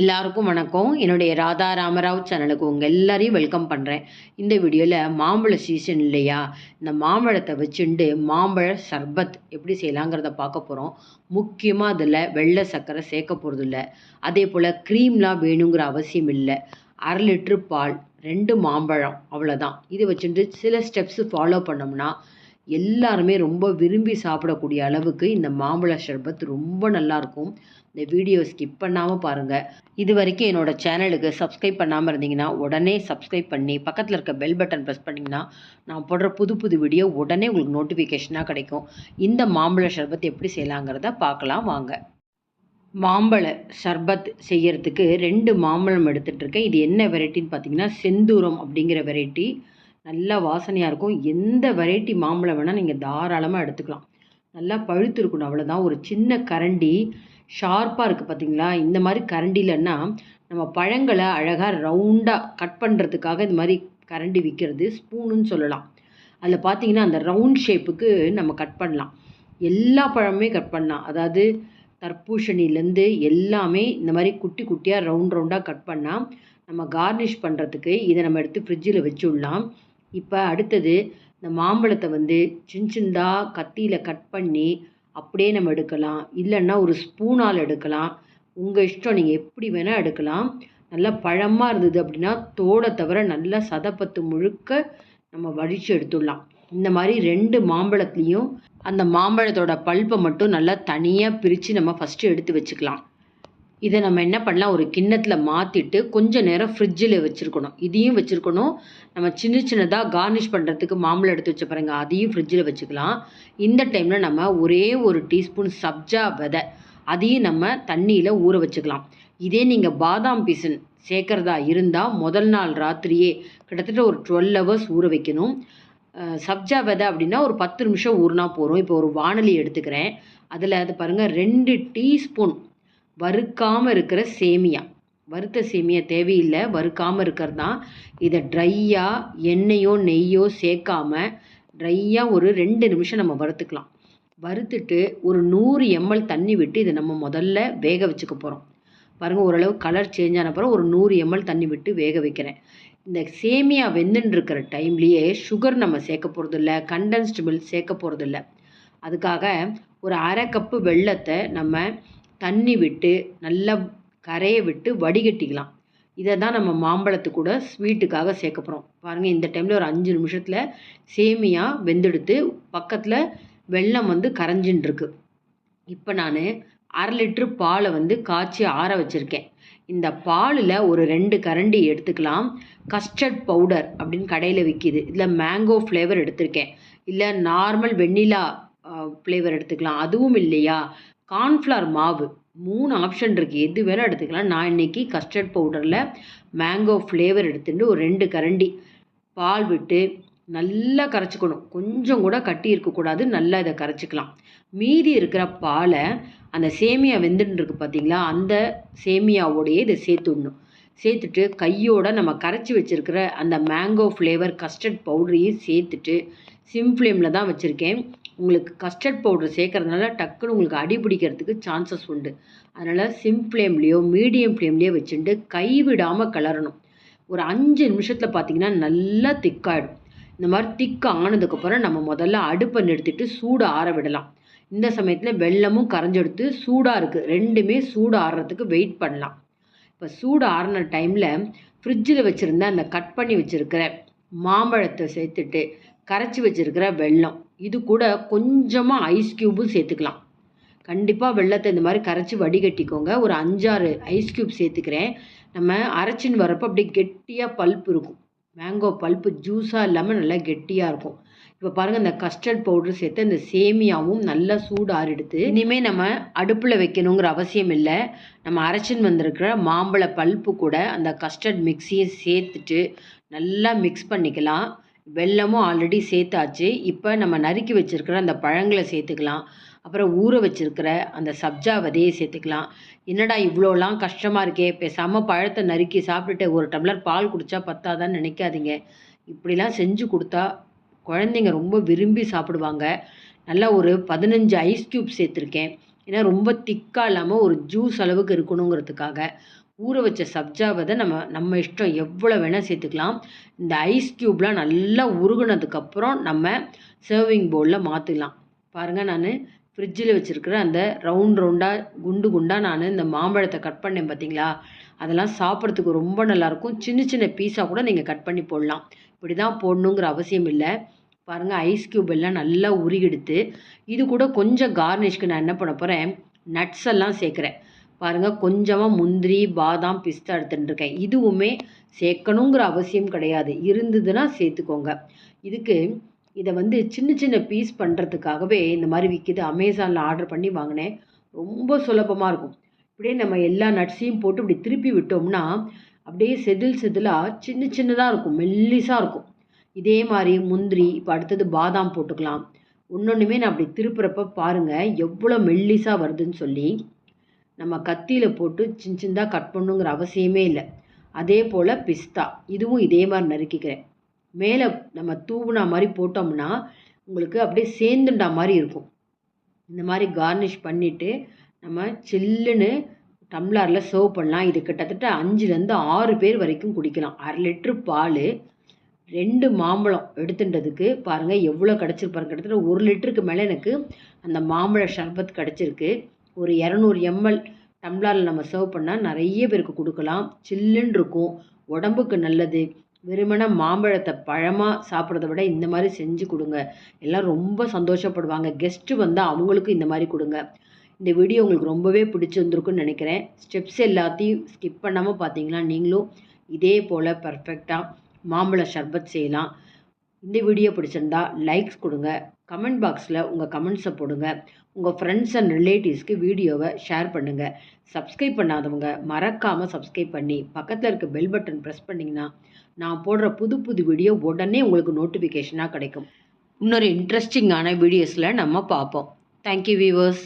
எல்லாருக்கும் வணக்கம். என்னுடைய ராதா ராமராவ் சேனலுக்கு உங்கள் எல்லாரையும் வெல்கம் பண்ணுறேன் இந்த வீடியோவில் மாம்பழ சீசன் இல்லையா? இந்த மாம்பழத்தை வச்சுண்டு மாம்பழ சர்பத் எப்படி செய்யலாங்கிறத பார்க்க போகிறோம் முக்கியமாக அதில் வெள்ளை சர்க்கரை சேர்க்க போகிறது இல்லை. அதே போல் க்ரீம்லாம் வேணுங்கிற அவசியம் இல்லை. அரை லிட்ரு பால் ரெண்டு மாம்பழம் அவ்வளோதான் இது வச்சுட்டு சில ஸ்டெப்ஸு ஃபாலோ பண்ணோம்னா எல்லாருமே ரொம்ப விரும்பி சாப்பிடக்கூடிய அளவுக்கு இந்த மாம்பழ ஷர்பத் ரொம்ப நல்லாயிருக்கும் இந்த வீடியோ ஸ்கிப் பண்ணாமல் பாருங்கள் இது வரைக்கும் என்னோடய சேனலுக்கு சப்ஸ்கிரைப் பண்ணாமல் இருந்தீங்கன்னா உடனே சப்ஸ்கிரைப் பண்ணி பக்கத்தில் இருக்க பெல் பட்டன் ப்ரெஸ் பண்ணிங்கன்னா நான் போடுற புது புது வீடியோ உடனே உங்களுக்கு நோட்டிஃபிகேஷனாக கிடைக்கும். இந்த மாம்பழ ஷர்பத் எப்படி செய்யலாங்கிறத பார்க்கலாம் வாங்க. மாம்பழ சர்பத் செய்யறதுக்கு ரெண்டு மாம்பழம் எடுத்துகிட்டு இருக்கேன். இது என்ன வெரைட்டின்னு பார்த்தீங்கன்னா செந்தூரம் அப்படிங்கிற வெரைட்டி நல்லா வாசனையாக இருக்கும். எந்த வெரைட்டி மாம்பழம் வேணால் நீங்கள் தாராளமாக எடுத்துக்கலாம். நல்லா பழுத்து இருக்கணும் அவ்வளோதான் ஒரு சின்ன கரண்டி ஷார்ப்பாக இருக்குது பார்த்தீங்களா இந்த மாதிரி கரண்டிலன்னா நம்ம பழங்களை அழகாக ரவுண்டாக கட் பண்ணுறதுக்காக இது மாதிரி கரண்டி விற்கிறது ஸ்பூனுன்னு சொல்லலாம். அதில் பார்த்தீங்கன்னா அந்த ரவுண்ட் ஷேப்புக்கு நம்ம கட் பண்ணலாம். எல்லா பழமுமே கட் பண்ணலாம். அதாவது தர்பூசணிலேருந்து எல்லாமே இந்த மாதிரி குட்டி குட்டியாக ரவுண்ட் ரவுண்டாக கட் பண்ணால் நம்ம கார்னிஷ் பண்ணுறதுக்கு இதை நம்ம எடுத்து ஃப்ரிட்ஜில் வச்சுடலாம். இப்போ அடுத்தது இந்த மாம்பழத்தை வந்து சின்ன சின்னதாக கத்தியில் கட் பண்ணி அப்படியே நம்ம எடுக்கலாம். இல்லைன்னா ஒரு ஸ்பூனால் எடுக்கலாம். உங்கள் இஷ்டம் நீங்கள் எப்படி வேணால் எடுக்கலாம். நல்லா பழமாக இருந்தது அப்படின்னா தோலை தவிர நல்லா சதப்பத்து முழுக்க நம்ம வடித்து எடுத்துடலாம். இந்த மாதிரி ரெண்டு மாம்பழத்துலேயும் அந்த மாம்பழத்தோட பல்ப்பை மட்டும் நல்லா தனியாக பிரித்து நம்ம ஃபஸ்ட்டு எடுத்து வச்சுக்கலாம். இதை நம்ம என்ன பண்ணலாம்? ஒரு கிண்ணத்தில் மாற்றிட்டு கொஞ்சம் நேரம் ஃப்ரிட்ஜில் வச்சுருக்கணும். இதையும் வச்சுருக்கணும். நம்ம சின்ன சின்னதாக கார்னிஷ் பண்ணுறதுக்கு மாம்பழம் எடுத்து வச்ச பாருங்க அதையும் ஃப்ரிட்ஜில் வச்சுக்கலாம். இந்த டைமில் நம்ம ஒரே ஒரு டீஸ்பூன் சப்ஜா விதை அதையும் நம்ம தண்ணியில் ஊற வச்சுக்கலாம். இதே நீங்கள் பாதாம் பீசன் சேர்க்குறதா இருந்தால் முதல் நாள் ராத்திரியே கிட்டத்தட்ட ஒரு டுவெல் ஹவர்ஸ் ஊற வைக்கணும். சப்ஜா விதை அப்படின்னா ஒரு பத்து நிமிஷம் ஊறினா போகிறோம் இப்போ ஒரு வானொலி எடுத்துக்கிறேன். அதில் அது பாருங்கள் ரெண்டு டீஸ்பூன் வறுக்காமல் இருக்கிற சேமியா. வறுத்த சேமியா தேவையில்லை. வறுக்காமல் இருக்கிறது? தான் இதை ட்ரையாக எண்ணெயோ நெய்யோ சேர்க்காம ட்ரையாக ஒரு ரெண்டு நிமிஷம் நம்ம வறுத்துக்கலாம். வறுத்துட்டு ஒரு நூறு எம்எல் தண்ணி விட்டு இதை நம்ம முதல்ல வேக வச்சுக்க போகிறோம் பாருங்கள் ஓரளவு கலர் சேஞ்ச் ஆன பிறகு ஒரு நூறு எம்எல் தண்ணி விட்டு வேக வைக்கிறேன். இந்த சேமியா வெந்துன்னு இருக்கிற டைம்லேயே சுகர் நம்ம சேர்க்க போகிறதில்ல இல்லை கண்டென்ஸ்டு மில்க் சேர்க்க போகிறதில்ல அதுக்காக ஒரு அரை கப்பு வெள்ளத்தை நம்ம தண்ணி விட்டு நல்லா கரையை விட்டு வடிகட்டிக்கலாம். இதை தான் நம்ம மாம்பழத்து கூட ஸ்வீட்டுக்காக சேர்க்க போகிறோம் பாருங்கள் இந்த டைமில் ஒரு அஞ்சு நிமிஷத்தில் சேமியா வெந்தெடுத்து பக்கத்தில் வெள்ளம் வந்து கரைஞ்சின்னு இருக்கு இப்போ நான் அரை லிட்ரு பாலை வந்து காய்ச்சி ஆற வச்சுருக்கேன். இந்த பாலில் ஒரு ரெண்டு கரண்டி எடுத்துக்கலாம். கஸ்டர்ட் பவுடர் அப்படின்னு கடையில் விற்கிது இதில் மேங்கோ ஃப்ளேவர் எடுத்திருக்கேன். இல்லை நார்மல் வெண்ணிலா ஃப்ளேவர் எடுத்துக்கலாம். அதுவும் இல்லையா? கார்ன்ஃப்ளவர் மாவு. மூணு ஆப்ஷன் இருக்குது எது வேணால் எடுத்துக்கலாம். நான் இன்றைக்கி கஸ்டர்ட் பவுடரில் மேங்கோ ஃப்ளேவர் எடுத்துட்டு ஒரு ரெண்டு கரண்டி பால் விட்டு நல்லா கரைச்சிக்கணும். கொஞ்சம் கூட கட்டி இருக்கக்கூடாது நல்லா இதை கரைச்சிக்கலாம். மீதி இருக்கிற பாலை அந்த சேமியா வெந்துட்டு இருக்கு பார்த்தீங்களா அந்த சேமியாவோடையே இதை சேர்த்துடணும் சேர்த்துட்டு கையோட நம்ம கரைச்சி வச்சுருக்கிற அந்த மேங்கோ ஃப்ளேவர் கஸ்டர்ட் பவுடரையும் சேர்த்துட்டு சிம் ஃப்ளேமில் தான் வச்சுருக்கேன். உங்களுக்கு கஸ்டர்ட் பவுடர் சேர்க்கறதுனால டக்குன்னு உங்களுக்கு அடி பிடிக்கிறதுக்கு சான்சஸ் உண்டு. அதனால் சிம் ஃப்ளேம்லேயோ மீடியம் ஃப்ளேம்லேயோ வச்சுட்டு கைவிடாமல் கிளறணும். ஒரு அஞ்சு நிமிஷத்தில் பார்த்தீங்கன்னா நல்லா திக்காயிடும் இந்த மாதிரி திக் ஆனதுக்கப்புறம் நம்ம முதல்ல அடுப்பை நிறுத்திட்டு சூடு ஆற விடலாம். இந்த சமயத்தில் வெள்ளமும் கரைஞ்செடுத்து சூடாக இருக்குது ரெண்டுமே சூடு ஆறுறதுக்கு வெயிட் பண்ணலாம். இப்போ சூடு ஆறின டைமில் ஃப்ரிட்ஜில் வச்சுருந்த அந்த கட் பண்ணி வச்சுருக்கிற மாம்பழத்தை சேர்த்துட்டு கரைச்சி வச்சுருக்கிற வெல்லம். இது கூட கொஞ்சமாக ஐஸ் க்யூபும் சேர்த்துக்கலாம். கண்டிப்பாக வெள்ளத்தை இந்த மாதிரி கரைச்சி வடிகட்டிக்கோங்க. ஒரு அஞ்சாறு ஐஸ் க்யூப் சேர்த்துக்கிறேன். நம்ம அரைச்சின்னு வரப்போ அப்படியே கெட்டியாக பல்ப் இருக்கும். மேங்கோ பல்ப்பு ஜூஸாக இல்லாமல் நல்லா கெட்டியாக இருக்கும். இப்போ பாருங்கள் இந்த கஸ்டர்ட் பவுடர் சேர்த்து இந்த சேமியாவும் நல்லா சூடு ஆறிடுது இனிமேல் நம்ம அடுப்பில் வைக்கணுங்கிற அவசியம் இல்லை. நம்ம அரைச்சின்னு வந்திருக்கிற மாம்பழ பல்ப்பு கூட அந்த கஸ்டர்ட் மிக்ஸியை சேர்த்துட்டு நல்லா மிக்ஸ் பண்ணிக்கலாம். வெல்லமும் ஆல்ரெடி சேர்த்தாச்சு. இப்போ நம்ம நறுக்கி வச்சுருக்கிற அந்த பழங்களை சேர்த்துக்கலாம். அப்புறம் ஊற வச்சுருக்கிற அந்த சப்ஜா விதையை சேர்த்துக்கலாம். என்னடா இவ்வளோலாம் கஷ்டமாக இருக்கே? பேசாமல் பழத்தை நறுக்கி சாப்பிட்டுட்டு ஒரு டம்ளர் பால் குடித்தா பத்தாதான்னு நினைக்காதீங்க. இப்படிலாம் செஞ்சு கொடுத்தா குழந்தைங்க ரொம்ப விரும்பி சாப்பிடுவாங்க. நல்லா ஒரு பதினஞ்சு ஐஸ் க்யூப் சேர்த்துருக்கேன். ஏன்னா ரொம்ப திக்காக இல்லாமல் ஒரு ஜூஸ் அளவுக்கு இருக்கணுங்கிறதுக்காக. ஊற வச்ச சப்ஜாவை நம்ம நம்ம இஷ்டம் எவ்வளோ வேணால் சேர்த்துக்கலாம். இந்த ஐஸ் க்யூப்லாம் நல்லா உருகுனதுக்கப்புறம் நம்ம சர்விங் பவுலில் மாற்றிடலாம் பாருங்கள் நான் ஃப்ரிட்ஜில் வச்சுருக்கிற அந்த ரவுண்ட் ரவுண்டாக குண்டு குண்டாக நான் இந்த மாம்பழத்தை கட் பண்ணேன் பார்த்தீங்களா அதெல்லாம் சாப்பிட்றதுக்கு ரொம்ப நல்லாயிருக்கும். சின்ன சின்ன பீஸாக கூட நீங்கள் கட் பண்ணி போடலாம். இப்படி தான் போடணுங்கிற அவசியம் இல்லை. பாருங்கள் ஐஸ் க்யூப் எல்லாம் நல்லா உருகெடுத்து இது கூட கொஞ்சம் கார்னிஷ்க்கு நான் என்ன பண்ண போகிறேன் நட்ஸ் எல்லாம் சேர்க்குறேன். பாருங்கள் கொஞ்சமாக முந்திரி பாதாம் பிஸ்தா எடுத்துகிட்டு இருக்கேன். இதுவுமே சேர்க்கணுங்கிற அவசியம் கிடையாது. இருந்ததுன்னா சேர்த்துக்கோங்க. இதுக்கு இதை வந்து சின்ன சின்ன பீஸ் பண்ணுறதுக்காகவே இந்த மாதிரி விற்கிது அமேசானில் ஆர்டர் பண்ணி வாங்கினேன். ரொம்ப சுலபமாக இருக்கும். இப்படியே நம்ம எல்லா நட்ஸையும் போட்டு இப்படி திருப்பி விட்டோம்னா அப்படியே செதில் செதிலாக சின்ன சின்னதாக இருக்கும். மெல்லிஸாக இருக்கும். இதே மாதிரி முந்திரி இப்போ அடுத்தது பாதாம் போட்டுக்கலாம். ஒன்றொன்றுமே நான் அப்படி திருப்புறப்ப பாருங்கள் எவ்வளோ மெல்லிஸாக வருதுன்னு சொல்லி நம்ம கத்தியில் போட்டு சின்ன சின்னதாக கட் பண்ணுங்கிற அவசியமே இல்லை. அதே போல் பிஸ்தா இதுவும் இதே மாதிரி நறுக்கிக்கிறேன். மேலே நம்ம தூவுனா மாதிரி போட்டோம்னா உங்களுக்கு அப்படியே சேர்ந்துண்டா மாதிரி இருக்கும். இந்த மாதிரி கார்னிஷ் பண்ணிவிட்டு நம்ம சில்லுன்னு டம்ளரில் சர்வ் பண்ணலாம். இது கிட்டத்தட்ட அஞ்சுலேருந்து ஆறு பேர் வரைக்கும் குடிக்கலாம். அரை லிட்ரு பால் ரெண்டு மாம்பழம் எடுத்துட்டதுக்கு பாருங்கள் எவ்வளோ கிடச்சிருப்பாரு கிட்டத்தட்ட ஒரு லிட்டருக்கு மேலே எனக்கு அந்த மாம்பழ ஷர்பத் கிடச்சிருக்கு. ஒரு இரநூறு எம்எல் டம்ளரில் நம்ம சர்வ் பண்ணால் நிறைய பேருக்கு கொடுக்கலாம். சில்லுன்னு இருக்கும். உடம்புக்கு நல்லது. வெறுமன மாம்பழத்தை பழமாக சாப்பிட்றத விட இந்த மாதிரி செஞ்சு கொடுங்க. எல்லாம் ரொம்ப சந்தோஷப்படுவாங்க. கெஸ்ட்டு வந்தால் அவங்களுக்கும் இந்த மாதிரி கொடுங்க. இந்த வீடியோ உங்களுக்கு ரொம்பவே பிடிச்சிருந்துருக்குன்னு நினைக்கிறேன். ஸ்டெப்ஸ் எல்லாத்தையும் ஸ்கிப் பண்ணாமல் பார்த்தீங்கன்னா நீங்களும் இதே போல் பர்ஃபெக்டாக மாம்பழ ஷர்பத் செய்யலாம். இந்த வீடியோ பிடிச்சிருந்தா லைக்ஸ் கொடுங்க. கமெண்ட் பாக்ஸில் உங்கள் கமெண்ட்ஸை போடுங்க. உங்கள் ஃப்ரெண்ட்ஸ் அண்ட் ரிலேட்டிவ்ஸ்க்கு வீடியோவை ஷேர் பண்ணுங்கள் சப்ஸ்கிரைப் பண்ணாதவங்க மறக்காமல் சப்ஸ்கிரைப் பண்ணி பக்கத்தில் இருக்க பெல் பட்டன் ப்ரெஸ் பண்ணிங்கன்னா நான் போடுற புது புது வீடியோ உடனே உங்களுக்கு நோட்டிஃபிகேஷனாக கிடைக்கும். இன்னொரு இன்ட்ரெஸ்டிங்கான வீடியோஸில் நம்ம பார்ப்போம். Thank you viewers